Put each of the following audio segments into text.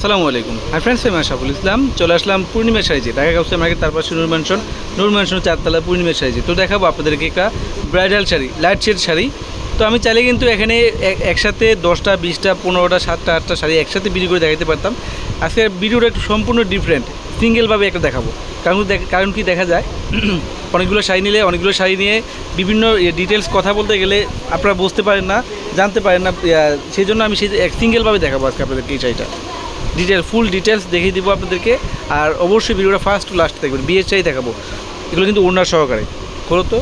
আসসালামু আলাইকুম। Hi friends আমি আশাফুল ইসলাম। চলে আসলাম পূর্ণিমা সাইজে। ঢাকা কাউসে মার্কেট তার পাশে নূর ম্যানশন নূর চারতলা পূর্ণিমা সাইজে। তো দেখাবো আপনাদেরকে একটা bridal sari light shade sari. তো আমি চাইলে কিন্তু এখানে এক- একসাথে দশটা, বিশটা, পনেরোটা, সাতটা, আটটা শাড়ি একসাথে বিক্রি করে দেখাতে পারতাম। আজকে ভিডিওটা একটু সম্পূর্ণ ডিফারেন্ট সিঙ্গেলভাবে একটা দেখাবো। কারণ দেখ- কারণ কি দেখা যায়, অনেকগুলো শাড়ি নিলে, অনেকগুলো শাড়ি নিয়ে বিভিন্ন ডিটেলস কথা বলতে গেলে আপনারা বুঝতে পারেন না, জানতে পারেন না সেই জন্য আমি সেই এক সিঙ্গেলভাবে দেখাবো আজকে আপনাদেরকে এই শাড়িটা। ডিটেল ফুল ডিটেলস দেখিয়ে দিব আপনাদেরকে। আর অবশ্যই ভিডিওটা ফার্স্ট টু লাস্ট দেখবেন। বিয়ের দেখাবো। এগুলো কিন্তু ওনার সহকারে। করো তো।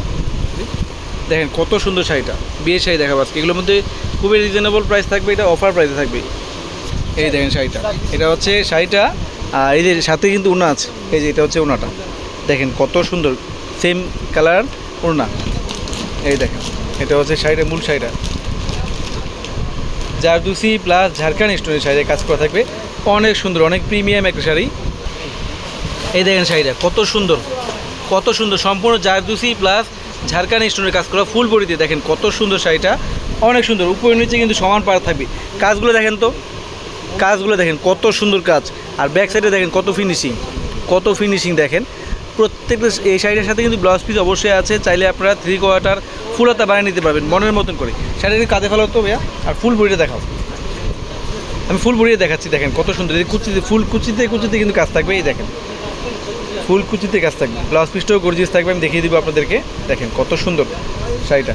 দেখেন কত সুন্দর শাড়িটা। বিয়ের শাড়ি দেখাবো আজকে। এগুলোর মধ্যে খুবই রিজনেবল প্রাইস থাকবে। এটা অফার প্রাইসে থাকবে। এই দেখেন শাড়িটা। এটা হচ্ছে শাড়িটা। আর যে সাথে কিন্তু ওনা আছে। এই যে এটা হচ্ছে ওনাটা দেখেন কত সুন্দর। সেম কালার ওড়না। এই দেখেন। এটা হচ্ছে শাড়িটা, মূল শাড়িটা। জারদুসি প্লাস ঝাড়খান্ড স্টোনের শাড়ি কাজ করা থাকবে। অনেক সুন্দর, অনেক প্রিমিয়াম একটা শাড়ি। এই দেখেন শাড়িটা, কত সুন্দর কত সুন্দর, সম্পূর্ণ জারদুসি প্লাস ঝাড়খান্ড স্টোনের কাজ করা ফুল বডিতে দেখেন কত সুন্দর শাড়িটা, অনেক সুন্দর। উপরে নিচে কিন্তু সমান পাড়া থাকবে। কাজগুলো দেখেন তো, কাজগুলো দেখেন কত সুন্দর কাজ। আর ব্যাক সাইডে দেখেন কত ফিনিশিং কত ফিনিশিং দেখেন। প্রত্যেকটা এই শাড়িটার সাথে কিন্তু ব্লাউজ পিস অবশ্যই আছে। চাইলে আপনারা থ্রি কোয়ার্টার ফুলতা বানিয়ে নিতে পারবেন, মনের মতন করে। শাড়িটা কাঁধে ফেলো তো ভাইয়া। আর ফুল বডিটা দেখাও। আমি ফুল বডিয়ে দেখাচ্ছি, দেখেন কত সুন্দর। এই কুচিতে, ফুল কুচিতে কুচিতে কিন্তু কাজ থাকবে, এই দেখেন। ফুল কুচিতে কাজ থাকবে। ব্লাউজ পিসটাও গর্জিয়াস থাকবে, আমি দেখিয়ে দিব আপনাদেরকে। দেখেন কত সুন্দর শাড়িটা।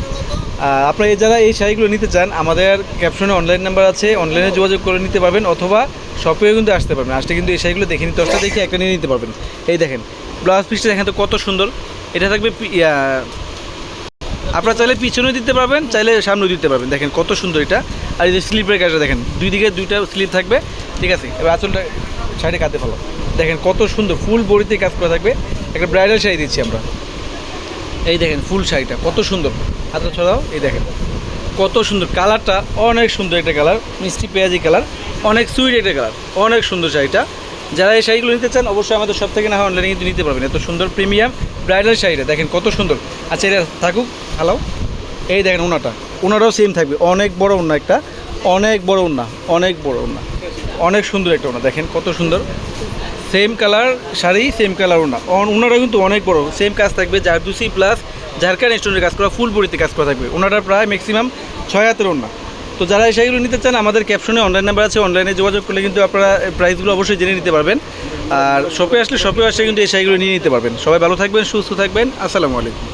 আপনারা যারা এই শাড়িগুলো নিতে চান, আমাদের ক্যাপশনে অনলাইন নাম্বার আছে অনলাইনে যোগাযোগ করে নিতে পারবেন, অথবা শপেও কিন্তু আসতে পারবেন। আসলে কিন্তু এই শাড়িগুলো দেখে নিতে দশটা দেখে একটা নিয়ে নিতে পারবেন। এই দেখেন ব্লাউজ পিসটা দেখেন তো কত সুন্দর। এটা থাকবে আপনারা চাইলে পিছনে দিতে পারবেন, চাইলে সামনেও দিতে পারবেন। দেখেন কত সুন্দর এটা। আর এই যে স্লিপের কাজটা দেখেন, দুই দিকে দুইটা স্লিপ থাকবে। ঠিক আছে, এবার আঁচলটা শাড়ি কাটতে ফেলো। দেখেন কত সুন্দর ফুল বড়িতে কাজ করা থাকবে। একটা ব্রাইডাল শাড়ি দিচ্ছি আমরা। এই দেখেন ফুল শাড়িটা, কত সুন্দর। হাতে ছড়াও, এই দেখেন। কত সুন্দর কালারটা অনেক সুন্দর একটা কালার মিষ্টি পেঁয়াজি কালার অনেক সুইট একটা কালার অনেক সুন্দর শাড়িটা। যারা এই শাড়িগুলো নিতে চান, অবশ্যই আমাদের সব থেকে না হয় অনলাইনে কিন্তু নিতে পারবেন। এত সুন্দর প্রিমিয়াম ব্রাইডাল শাড়িটা, দেখেন কত সুন্দর। আচ্ছা এটা থাকুক। হ্যালো এই দেখেন ওনাটা। ওনারাও সেম থাকবে। অনেক বড় ওনা একটা। অনেক বড় ওনা অনেক বড় ওনা অনেক সুন্দর একটা ওনা দেখেন কত সুন্দর। Same colour sari same colour ওনা ওনারা কিন্তু অনেক বড়। সেম কাজ থাকবে জারদুসি প্লাস ঝাড়খান্ড স্টোনের কাজ করা ফুল বড়িতে কাজ করা থাকবে। ওনারা প্রায় ম্যাক্সিমাম ছয় হাতের ওনা তো যারা এই শাড়িগুলো নিতে চান, আমাদের ক্যাপশনে অনলাইন নাম্বার আছে অনলাইনে যোগাযোগ করলে কিন্তু আপনারা প্রাইসগুলো অবশ্যই জেনে নিতে পারবেন। আর শপে আসলে শপে আসলে কিন্তু এই শাড়িগুলো নিয়ে নিতে পারবেন। সবাই ভালো থাকবেন, সুস্থ থাকবেন। আসসালামু আলাইকুম।